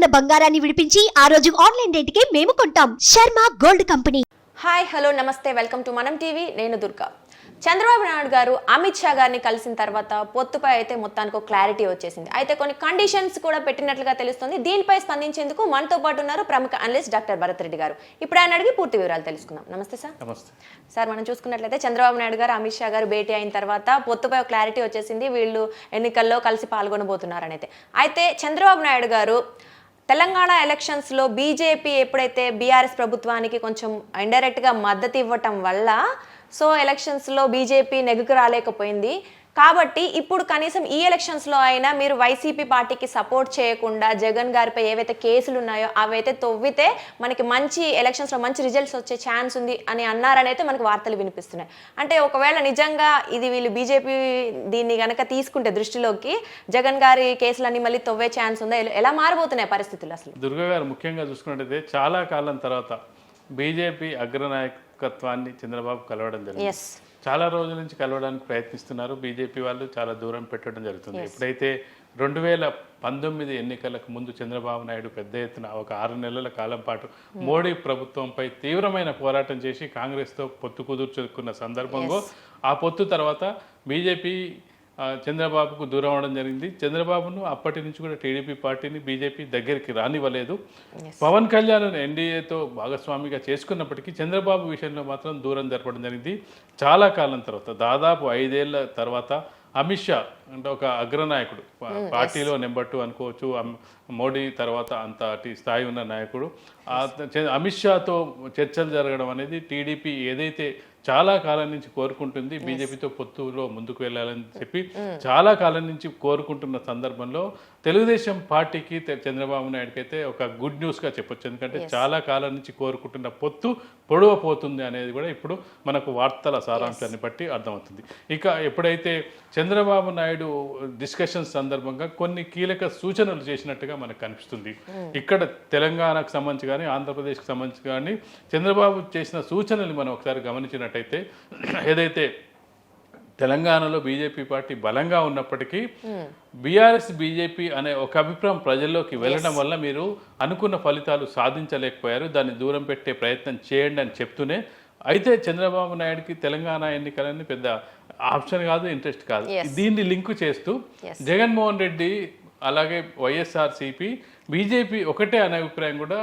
ఉన్న బంగారాన్ని విడిపించి ఆ రోజు ఆన్లైన్ రేటుకే మేము కొంటాం. Sharma gold company. Hi hello నమస్తే వెల్కమ్ టు మనం టీవీ. నేను దుర్గా. చంద్రబాబు నాయుడు గారు అమిత్ షా గారిని కలిసిన తర్వాత పొత్తుపై అయితే మొత్తానికి ఒక క్లారిటీ వచ్చేసింది. అయితే కొన్ని కండిషన్స్ కూడా పెట్టినట్లుగా తెలుస్తుంది. దీనిపై స్పందించేందుకు మనతో పాటు ఉన్నారు ప్రముఖ అనలిస్ట్ డాక్టర్ భరత్ రెడ్డి గారు. ఇప్పుడు ఆయన అడిగి పూర్తి వివరాలు తెలుసుకుందాం. నమస్తే సార్. నమస్తే. సార్ మనం చూసుకున్నట్లయితే చంద్రబాబు నాయుడు గారు అమిత్ షా గారు భేటీ అయిన తర్వాత పొత్తుపై క్లారిటీ వచ్చేసింది. వీళ్ళు ఎన్నికల్లో కలిసి పాల్గొనబోతున్నారని అయితే అయితే చంద్రబాబు నాయుడు గారు తెలంగాణ ఎలక్షన్స్లో బీజేపీ ఎప్పుడైతే బీఆర్ఎస్ ప్రభుత్వానికి కొంచెం ఇండైరెక్ట్గా మద్దతు ఇవ్వటం వల్ల సో ఎలక్షన్స్లో బీజేపీ నెగ్గుకు రాలేకపోయింది. కాబట్టి ఇప్పుడు కనీసం ఈ ఎలక్షన్స్లో అయినా మీరు వైసీపీ పార్టీకి సపోర్ట్ చేయకుండా జగన్ గారిపై ఏవైతే కేసులు ఉన్నాయో అవైతే తవ్వితే మనకి మంచి ఎలక్షన్స్లో మంచి రిజల్ట్స్ వచ్చే ఛాన్స్ ఉంది అని అన్నారని అయితే మనకు వార్తలు వినిపిస్తున్నాయి. అంటే ఒకవేళ నిజంగా ఇది వీళ్ళు బీజేపీ దీన్ని గనక తీసుకుంటే దృష్టిలోకి జగన్ గారి కేసులన్నీ మళ్ళీ తవ్వే ఛాన్స్ ఉందా? ఎలా- మారబోతున్నాయి పరిస్థితులు అసలు? దుర్గా గారు ముఖ్యంగా చూసుకున్నట్టయితే చాలా కాలం తర్వాత బీజేపీ అగ్రనాయకత్వాన్ని చంద్రబాబు కలవడం జరిగింది. చాలా రోజుల నుంచి కలవడానికి ప్రయత్నిస్తున్నారు. బీజేపీ వాళ్ళు చాలా దూరం పెట్టడం జరుగుతుంది. ఎప్పుడైతే రెండు వేల పంతొమ్మిది ఎన్నికలకు ముందు చంద్రబాబు నాయుడు పెద్ద ఎత్తున ఒక ఆరు నెలల కాలం పాటు మోడీ ప్రభుత్వంపై తీవ్రమైన పోరాటం చేసి కాంగ్రెస్తో పొత్తు కుదుర్చుకున్న సందర్భంలో ఆ పొత్తు తర్వాత బీజేపీ చంద్రబాబుకు దూరం అవడం జరిగింది. చంద్రబాబును అప్పటి నుంచి కూడా టీడీపీ పార్టీని బీజేపీ దగ్గరికి రానివ్వలేదు. పవన్ కళ్యాణ్ ఎన్డీఏతో భాగస్వామిగా చేసుకున్నప్పటికీ చంద్రబాబు విషయంలో మాత్రం దూరం జరపడం జరిగింది. చాలా కాలం తర్వాత దాదాపు ఐదేళ్ళ తర్వాత అమిత్ షా అంటే ఒక అగ్రనాయకుడు. పా- పార్టీలో నెంబర్ టూ అనుకోవచ్చు మోడీ తర్వాత అంతటి స్థాయి ఉన్న నాయకుడు. అమిత్ షాతో చర్చలు జరగడం అనేది టీడీపీ ఏదైతే చాలా కాలం నుంచి కోరుకుంటుంది బీజేపీతో పొత్తులో ముందుకు వెళ్ళాలని చెప్పి చాలా కాలం నుంచి కోరుకుంటున్న సందర్భంలో తెలుగుదేశం పార్టీకి చంద్రబాబు నాయుడుకి అయితే ఒక గుడ్ న్యూస్గా చెప్పొచ్చు. ఎందుకంటే చాలా కాలం నుంచి కోరుకుంటున్న పొత్తు పొడవపోతుంది అనేది కూడా ఇప్పుడు మనకు వార్తల సారాంశాన్ని బట్టి అర్థమవుతుంది. ఇక ఎప్పుడైతే చంద్రబాబు నాయుడు డిస్కషన్స్ సందర్భంగా కొన్ని కీలక సూచనలు చేసినట్టుగా మనకు కనిపిస్తుంది. ఇక్కడ తెలంగాణకు సంబంధించి కానీ ఆంధ్రప్రదేశ్కి సంబంధించి కానీ చంద్రబాబు చేసిన సూచనలు మనం ఒకసారి గమనించినట్టయితే ఏదైతే తెలంగాణలో బీజేపీ పార్టీ బలంగా ఉన్నప్పటికీ బీఆర్ఎస్ బీజేపీ అనే ఒక అభిప్రాయం ప్రజల్లోకి వెళ్ళడం వల్ల మీరు అనుకున్న ఫలితాలు సాధించలేకపోయారు. దాన్ని దూరం పెట్టే ప్రయత్నం చేయండి అని చెప్తూనే అయితే చంద్రబాబు నాయుడుకి తెలంగాణ ఎన్నికలని పెద్ద ఆప్షన్ కాదు ఇంట్రెస్ట్ కాదు. దీన్ని లింకు చేస్తూ జగన్మోహన్ రెడ్డి అలాగే వైఎస్ఆర్సీపీ బీజేపీ ఒకటే అనే అభిప్రాయం కూడా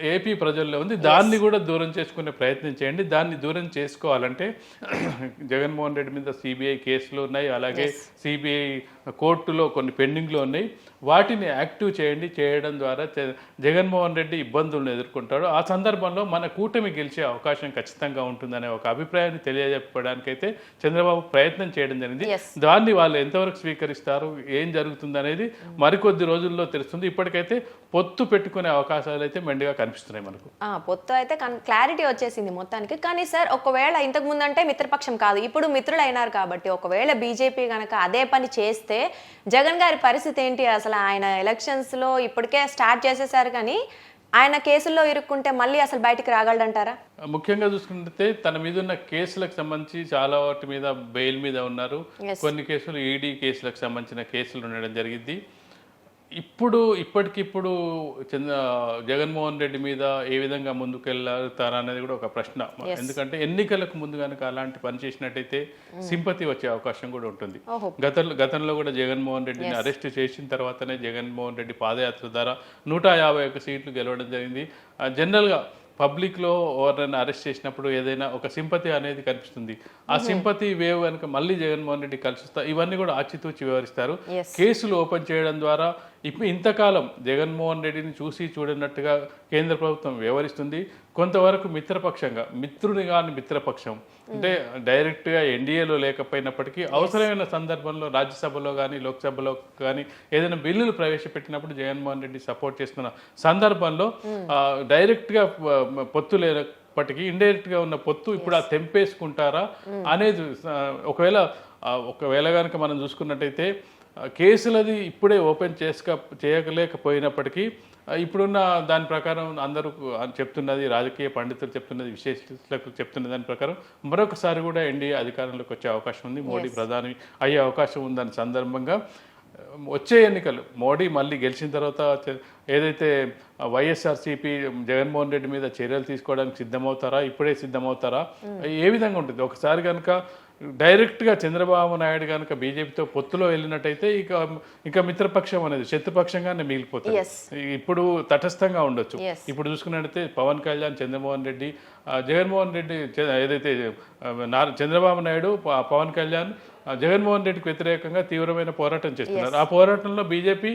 ఏపీ ప్రజల్లో ఉంది. దాన్ని కూడా దూరం చేసుకునే ప్రయత్నం చేయండి. దాన్ని దూరం చేసుకోవాలంటే జగన్మోహన్ రెడ్డి మీద సిబిఐ కేసులు ఉన్నాయి. అలాగే సిబిఐ కోర్టులో కొన్ని పెండింగ్లో ఉన్నాయి. వాటిని యాక్టివ్ చేయండి. చేయడం ద్వారా జగన్మోహన్ రెడ్డి ఇబ్బందులను ఎదుర్కొంటాడు. ఆ సందర్భంలో మన కూటమి గెలిచే అవకాశం ఖచ్చితంగా ఉంటుందనే ఒక అభిప్రాయాన్ని తెలియజెప్పడానికైతే చంద్రబాబు ప్రయత్నం చేయడం జరిగింది. దాన్ని వాళ్ళు ఎంతవరకు స్వీకరిస్తారు? ఏం జరుగుతుంది అనేది మరికొద్ది రోజుల్లో తెలుస్తుంది. ఇప్పటికైతే పొత్తు పెట్టుకునే అవకాశాలు అయితే మెండుగా కనిపిస్తున్నాయి మనకు. ఆ, పొత్తు అయితే క్లారిటీ వచ్చేసింది మొత్తానికి. కానీ సార్ ఒకవేళ ఇంతకు ముందు అంటే మిత్రపక్షం కాదు. ఇప్పుడు మిత్రులు అయినారు కాబట్టి ఒకవేళ బీజేపీ కనుక అదే పని చేస్తే జగన్ గారి పరిస్థితి ఏంటి? అసలు ఆయన ఎలక్షన్స్లో ఇప్పటికే స్టార్ట్ చేసేసారు కానీ ఆయన కేసుల్లో ఇరుక్కుంటే మళ్ళీ అసలు బయటికి రాగలడంటారా? ముఖ్యంగా చూసుకుంటే తన మీద ఉన్న కేసులకు సంబంధించి చాలా వాటి మీద బెయిల్ మీద ఉన్నారు. కొన్ని కేసులు ఈడీ కేసులకు సంబంధించిన కేసులు ఉండడం జరిగింది. ఇప్పుడు ఇప్పటికిప్పుడు చంద్ర జగన్మోహన్ రెడ్డి మీద ఏ విధంగా ముందుకు వెళ్తారా అనేది కూడా ఒక ప్రశ్న. ఎందుకంటే ఎన్నికలకు ముందు కనుక అలాంటి పని చేసినట్టయితే సింపతి వచ్చే అవకాశం కూడా ఉంటుంది. గతంలో గతంలో కూడా జగన్మోహన్ రెడ్డిని అరెస్ట్ చేసిన తర్వాతనే జగన్మోహన్ రెడ్డి పాదయాత్ర ద్వారా నూట యాభై ఒక్క సీట్లు గెలవడం జరిగింది. జనరల్గా పబ్లిక్లో ఎవరైనా అరెస్ట్ చేసినప్పుడు ఏదైనా ఒక సింపతి అనేది కనిపిస్తుంది. ఆ సింపతి వేవ్ కనుక మళ్ళీ జగన్మోహన్ రెడ్డి కలిసి వస్తా ఇవన్నీ కూడా ఆచితూచి వివరిస్తారు. కేసులు ఓపెన్ చేయడం ద్వారా ఇప్పుడు ఇంతకాలం జగన్మోహన్ రెడ్డిని చూసి చూడనట్టుగా కేంద్ర ప్రభుత్వం వ్యవహరిస్తుంది. కొంతవరకు మిత్రపక్షంగా మిత్రుని కాని మిత్రపక్షం. అంటే డైరెక్ట్గా ఎన్డీఏలో లేకపోయినప్పటికీ అవసరమైన సందర్భంలో రాజ్యసభలో కానీ లోక్సభలో కానీ ఏదైనా బిల్లులు ప్రవేశపెట్టినప్పుడు జగన్మోహన్ రెడ్డి సపోర్ట్ చేస్తున్న సందర్భంలో డైరెక్ట్గా పొత్తు లేనప్పటికీ ఇండైరెక్ట్గా ఉన్న పొత్తు ఇప్పుడు ఆ తెంపేసుకుంటారా అనేది ఆ, ఒకవేళ ఒకవేళ కనుక మనం చూసుకున్నట్టయితే కేసులది ఇప్పుడే ఓపెన్ చేసుక చేయలేకపోయినప్పటికీ ఇప్పుడున్న దాని ప్రకారం అందరూ చెప్తున్నది రాజకీయ పండితులు చెప్తున్నది విశేషకులు చెప్తున్న దాని ప్రకారం మరొకసారి కూడా ఎన్డీఏ అధికారంలోకి వచ్చే అవకాశం ఉంది. మోడీ ప్రధాని అయ్యే అవకాశం ఉందని సందర్భంగా వచ్చే ఎన్నికలు మోడీ మళ్ళీ గెలిచిన తర్వాత ఏదైతే వైఎస్ఆర్సీపీ జగన్మోహన్ రెడ్డి మీద చర్యలు తీసుకోవడానికి సిద్ధమవుతారా ఇప్పుడే సిద్ధమవుతారా ఏ విధంగా ఉంటుంది? ఒకసారి కనుక డైరెక్ట్గా చంద్రబాబు నాయుడు కనుక బీజేపీతో పొత్తులో వెళ్ళినట్టయితే ఇక ఇక మిత్రపక్షం అనేది శత్రుపక్షంగానే మిగిలిపోతుంది. ఇప్పుడు తటస్థంగా ఉండొచ్చు. ఇప్పుడు చూసుకున్నట్టయితే పవన్ కళ్యాణ్ చంద్రమోహన్ రెడ్డి జగన్మోహన్ రెడ్డి ఏదైతే చంద్రబాబు నాయుడు పవన్ కళ్యాణ్ జగన్మోహన్ రెడ్డికి వ్యతిరేకంగా తీవ్రమైన పోరాటం చేస్తున్నారు. ఆ పోరాటంలో బీజేపీ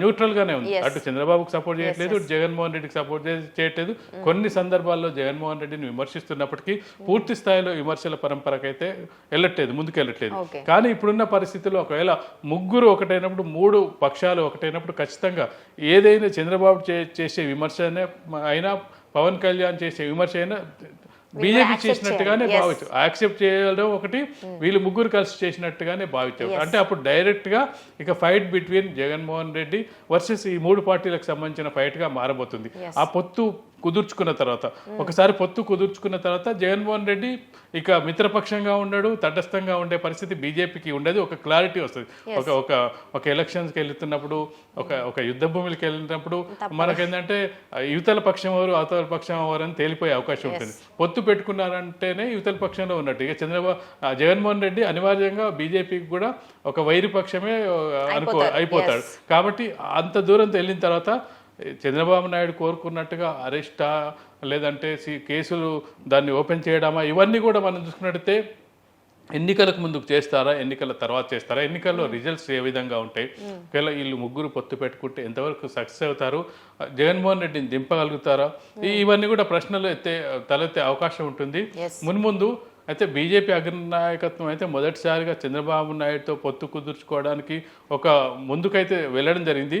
న్యూట్రల్ గానే ఉంది. అటు చంద్రబాబుకు సపోర్ట్ చేయట్లేదు జగన్మోహన్ రెడ్డికి సపోర్ట్ చేయట్లేదు. కొన్ని సందర్భాల్లో జగన్మోహన్ రెడ్డిని విమర్శిస్తున్నప్పటికీ పూర్తి స్థాయిలో విమర్శల పరంపరకైతే వెళ్ళట్లేదు ముందుకు వెళ్ళట్లేదు. కానీ ఇప్పుడున్న పరిస్థితుల్లో ఒకవేళ ముగ్గురు ఒకటైనప్పుడు మూడు పక్షాలు ఒకటైనప్పుడు ఖచ్చితంగా ఏదైనా చంద్రబాబు చేసే విమర్శ అయినా పవన్ కళ్యాణ్ చేసే విమర్శ అయినా బీజేపీ చేసినట్టుగానే. భావించు. యాక్సెప్ట్ చేయడం ఒకటి వీళ్ళు ముగ్గురు కలిసి చేసినట్టుగానే భావించారు అంటే అప్పుడు డైరెక్ట్గా ఇక fight between Jaganmohan Reddy versus ఈ మూడు పార్టీలకు సంబంధించిన ఫైట్గా మారబోతుంది ఆ పొత్తు కుదుర్చుకున్న తర్వాత. ఒకసారి పొత్తు కుదుర్చుకున్న తర్వాత జగన్మోహన్ రెడ్డి ఇక మిత్రపక్షంగా ఉండడు తటస్థంగా ఉండే పరిస్థితి బీజేపీకి ఉండదు ఒక క్లారిటీ వస్తుంది. ఒక ఒక ఒక ఎలక్షన్స్కి వెళ్తున్నప్పుడు ఒక ఒక యుద్ధ భూమికి వెళ్ళినప్పుడు మనకేంటంటే యువతల పక్షం ఎవరు అవతల పక్షం ఎవరు అని తేలిపోయే అవకాశం ఉంటుంది. పొత్తు పెట్టుకున్నారంటేనే యువతల పక్షంలో ఉన్నట్టు. ఇక చంద్రబాబు జగన్మోహన్ రెడ్డి అనివార్యంగా బీజేపీకి కూడా ఒక వైరి పక్షమే అనుకో. అయిపోతాడు. కాబట్టి అంత దూరం వెళ్ళిన తర్వాత చంద్రబాబు నాయుడు కోరుకున్నట్టుగా అరెస్టా లేదంటే సి- కేసులు దాన్ని ఓపెన్ చేయడమా ఇవన్నీ కూడా మనం చూసుకున్నట్టయితే ఎన్నికలకు ముందుకు చేస్తారా ఎన్నికల తర్వాత చేస్తారా ఎన్నికల్లో రిజల్ట్స్ ఏ విధంగా ఉంటాయి? ఒకవేళ వీళ్ళు ముగ్గురు పొత్తు పెట్టుకుంటే ఎంతవరకు సక్సెస్ అవుతారు? జగన్మోహన్ రెడ్డిని దింపగలుగుతారా? ఇవన్నీ కూడా ప్రశ్నలు ఎత్తే తలెత్తే అవకాశం ఉంటుంది. మున్ముందు అయితే బీజేపీ అగ్రనాయకత్వం అయితే మొదటిసారిగా చంద్రబాబు నాయుడుతో పొత్తు కుదుర్చుకోవడానికి ఒక ముందుకైతే వెళ్ళడం జరిగింది.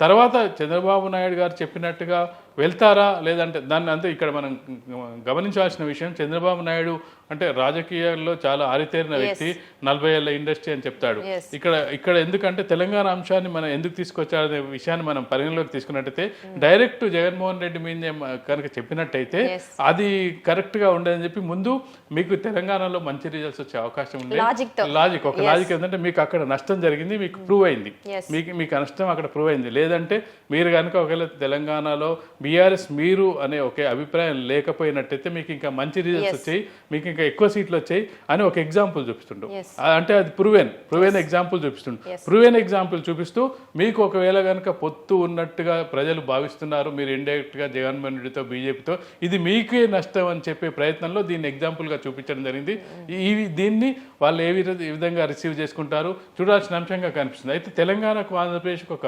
తర్వాత చంద్రబాబు నాయుడు గారు చెప్పినట్టుగా వెళ్తారా? లేదంటే దాన్ని అంతే ఇక్కడ మనం గమనించాల్సిన విషయం చంద్రబాబు నాయుడు అంటే రాజకీయాల్లో చాలా ఆరితేరిన వ్యక్తి నలభై ఏళ్ళ ఇండస్ట్రీ అని చెప్తాడు. ఇక్కడ ఇక్కడ ఎందుకంటే తెలంగాణ అంశాన్ని మనం ఎందుకు తీసుకొచ్చారనే విషయాన్ని మనం పరిగణలోకి తీసుకున్నట్టయితే డైరెక్ట్ జగన్మోహన్ రెడ్డి మీద కనుక చెప్పినట్టయితే. అది కరెక్ట్గా ఉండదని చెప్పి ముందు మీకు తెలంగాణలో మంచి రిజల్ట్స్ వచ్చే అవకాశం ఉంది. లాజిక్ ఒక లాజిక్ ఏంటంటే మీకు అక్కడ నష్టం జరిగింది మీకు ప్రూవ్ అయింది. Yes. మీకు మీకు నష్టం అక్కడ ప్రూవ్ అయింది. లేదంటే మీరు కనుక ఒకవేళ తెలంగాణలో బీఆర్ఎస్ మీరు అనే ఒకే అభిప్రాయం లేకపోయినట్టయితే మీకు ఇంకా మంచి రిజల్ట్స్ వచ్చాయి మీకు ఇంకా ఎక్కువ సీట్లు వచ్చాయి అని ఒక ఎగ్జాంపుల్ చూపిస్తుండు. అంటే అది ప్రూవెన్ ప్రూవెన్ ఎగ్జాంపుల్ చూపిస్తుండు. ప్రూవెన్ ఎగ్జాంపుల్ చూపిస్తూ మీకు ఒకవేళ కనుక పొత్తు ఉన్నట్టుగా ప్రజలు భావిస్తున్నారు మీరు ఇండైరెక్ట్గా జగన్మోహన్ రెడ్డితో బీజేపీతో ఇది మీకే నష్టం అని చెప్పే ప్రయత్నంలో దీన్ని ఎగ్జాంపుల్గా చూపించడం జరిగింది. ఈ దీన్ని వాళ్ళు ఏ విధంగా రిసీవ్ చేసుకుంటారు చూడాల్సిన అంశంగా కనిపిస్తుంది. అయితే తెలంగాణకు ఆంధ్రప్రదేశ్కి ఒక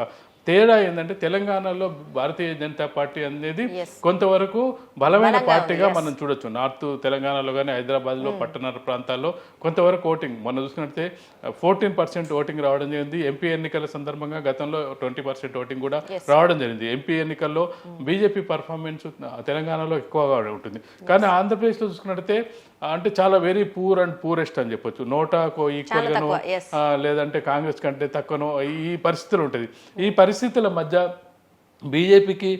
తేడా ఏంటంటే తెలంగాణలో భారతీయ జనతా పార్టీ అనేది. కొంతవరకు బలమైన పార్టీగా. మనం చూడొచ్చు. నార్త్ తెలంగాణలో కానీ హైదరాబాద్లో పట్టణ ప్రాంతాల్లో కొంతవరకు ఓటింగ్. మనం చూసుకుంటే ఫోర్టీన్ పర్సెంట్ ఓటింగ్ రావడం జరిగింది. ఎంపీ ఎన్నికల సందర్భంగా గతంలో ట్వంటీ పర్సెంట్ ఓటింగ్ కూడా రావడం జరిగింది. ఎంపీ ఎన్నికల్లో బీజేపీ పర్ఫార్మెన్స్ తెలంగాణలో ఎక్కువగా ఉంటుంది. కానీ ఆంధ్రప్రదేశ్లో చూసుకున్నట్టయితే అంటే చాలా వెరీ పూర్ అండ్ పూరెస్ట్ అని చెప్పొచ్చు. నోటాకు ఈక్వల్ గాను తక్కువ, yes. ఆ, లేదంటే కాంగ్రెస్ కంటే తక్కువనో ఈ పరిస్థితులు ఉంటుంది. ఈ పరిస్థితుల మధ్య బీజేపీకి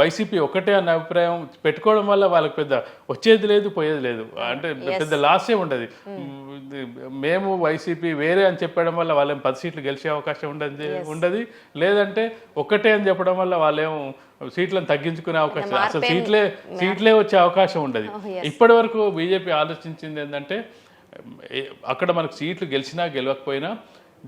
వైసీపీ ఒకటే అన్న అభిప్రాయం పెట్టుకోవడం వల్ల వాళ్ళకి పెద్ద వచ్చేది లేదు పోయేది లేదు. అంటే పెద్ద లాసే ఉండదు. మేము వైసీపీ వేరే అని చెప్పడం వల్ల వాళ్ళేం పది సీట్లు గెలిచే అవకాశం ఉండదు ఉండదు. లేదంటే ఒక్కటే అని చెప్పడం వల్ల వాళ్ళేం సీట్లను తగ్గించుకునే అవకాశం అసలు సీట్లే సీట్లే వచ్చే అవకాశం ఉండదు. ఇప్పటి వరకు బీజేపీ ఆలోచించింది ఏంటంటే అక్కడ మనకు సీట్లు గెలిచినా గెలవకపోయినా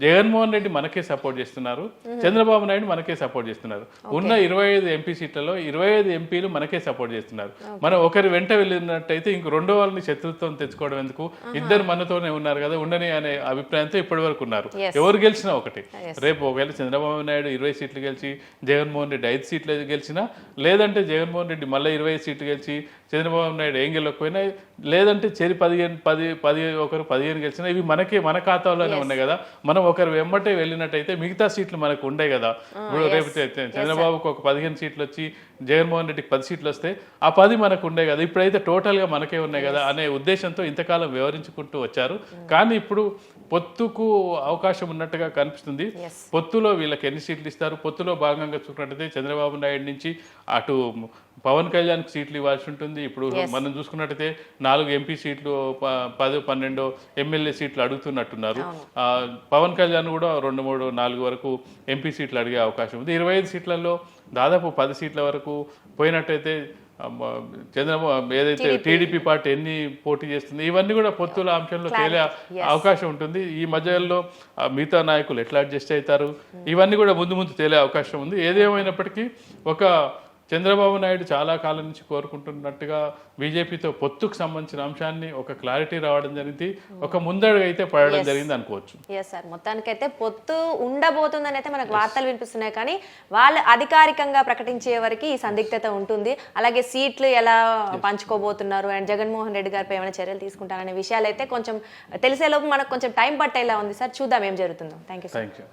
జగన్మోహన్ రెడ్డి మనకే సపోర్ట్ చేస్తున్నారు. చంద్రబాబు నాయుడు మనకే సపోర్ట్ చేస్తున్నారు. ఉన్న ఇరవై ఐదు ఎంపీ సీట్లలో ఇరవై ఐదు ఎంపీలు మనకే సపోర్ట్ చేస్తున్నారు. మనం ఒకరి వెంట వెళ్ళినట్టయితే ఇంక రెండో వాళ్ళని శత్రుత్వం తెచ్చుకోవడం ఎందుకు? ఇద్దరు మనతోనే ఉన్నారు కదా ఉండని అనే అభిప్రాయంతో ఇప్పటి వరకు ఉన్నారు. ఎవరు గెలిచినా ఒకటి. రేపు ఒకవేళ చంద్రబాబు నాయుడు ఇరవై సీట్లు గెలిచి జగన్మోహన్ రెడ్డి ఐదు సీట్లు గెలిచినా లేదంటే జగన్మోహన్ రెడ్డి మళ్ళీ ఇరవై ఐదు సీట్లు గెలిచి చంద్రబాబు నాయుడు ఏం గెలవకపోయినా లేదంటే చెరి పదిహేను పది పది ఒకరు పదిహేను గెలిచినా ఇవి మనకే మన ఖాతాలోనే ఉన్నాయి కదా. మనం ఒకరు వెంబటే వెళ్ళినట్టయితే మిగతా సీట్లు మనకు ఉండే కదా. ఇప్పుడు రేపు చంద్రబాబుకు ఒక పదిహేను సీట్లు వచ్చి జగన్మోహన్ రెడ్డికి పది సీట్లు వస్తే ఆ పది మనకు ఉండే కదా. ఇప్పుడైతే total గా మనకే ఉన్నాయి కదా అనే ఉద్దేశంతో ఇంతకాలం వివరించుకుంటూ వచ్చారు. కానీ ఇప్పుడు పొత్తుకు అవకాశం ఉన్నట్టుగా కనిపిస్తుంది. పొత్తులో వీళ్ళకి ఎన్ని సీట్లు ఇస్తారు? పొత్తులో భాగంగా చూసుకున్నట్టయితే చంద్రబాబు నాయుడు నుంచి అటు పవన్ కళ్యాణ్కి సీట్లు ఇవ్వాల్సి ఉంటుంది. ఇప్పుడు మనం చూసుకున్నట్టయితే నాలుగు ఎంపీ సీట్లు పది పన్నెండు ఎమ్మెల్యే సీట్లు అడుగుతున్నట్టున్నారు. పవన్ కళ్యాణ్ కూడా రెండు మూడు నాలుగు వరకు ఎంపీ సీట్లు అడిగే అవకాశం ఉంది. ఇరవై ఐదు సీట్లలో దాదాపు పది సీట్ల వరకు పోయినట్టయితే చంద్రబాబు ఏదైతే టీడీపీ. పార్టీ ఎన్ని పోటీ చేస్తుంది ఇవన్నీ కూడా పొత్తుల అంశంలో తేలే అవకాశం ఉంటుంది. ఈ మధ్యలో మిగతా నాయకులు ఎట్లా అడ్జస్ట్ అవుతారు? ఇవన్నీ కూడా ముందు ముందు తేలే అవకాశం ఉంది. ఏదేమైనప్పటికీ ఒక చంద్రబాబు నాయుడు చాలా కాలం నుంచి కోరుకుంటున్నట్టుగా బీజేపీతో పొత్తుకు సంబంధించిన అంశాన్ని ఒక క్లారిటీ రావడం జరిగింది. ఒక ముందడుగు అయితే పడడం జరిగింది అనుకోవచ్చు. ఎస్ సార్ మొత్తానికైతే పొత్తు ఉండబోతుందని అయితే మనకు వార్తలు వినిపిస్తున్నాయి. కానీ వాళ్ళు అధికారికంగా ప్రకటించే వరకు ఈ సందిగ్ధత ఉంటుంది. అలాగే సీట్లు ఎలా పంచుకోబోతున్నారు? అండ్ జగన్మోహన్ రెడ్డి గారిపై ఏమైనా చర్యలు తీసుకుంటారనే విషయాలు అయితే కొంచెం తెలిసేలోపు మనకు కొంచెం టైం పట్టేలా ఉంది. సార్ చూద్దాం ఏం జరుగుతుందో. Thank you thank you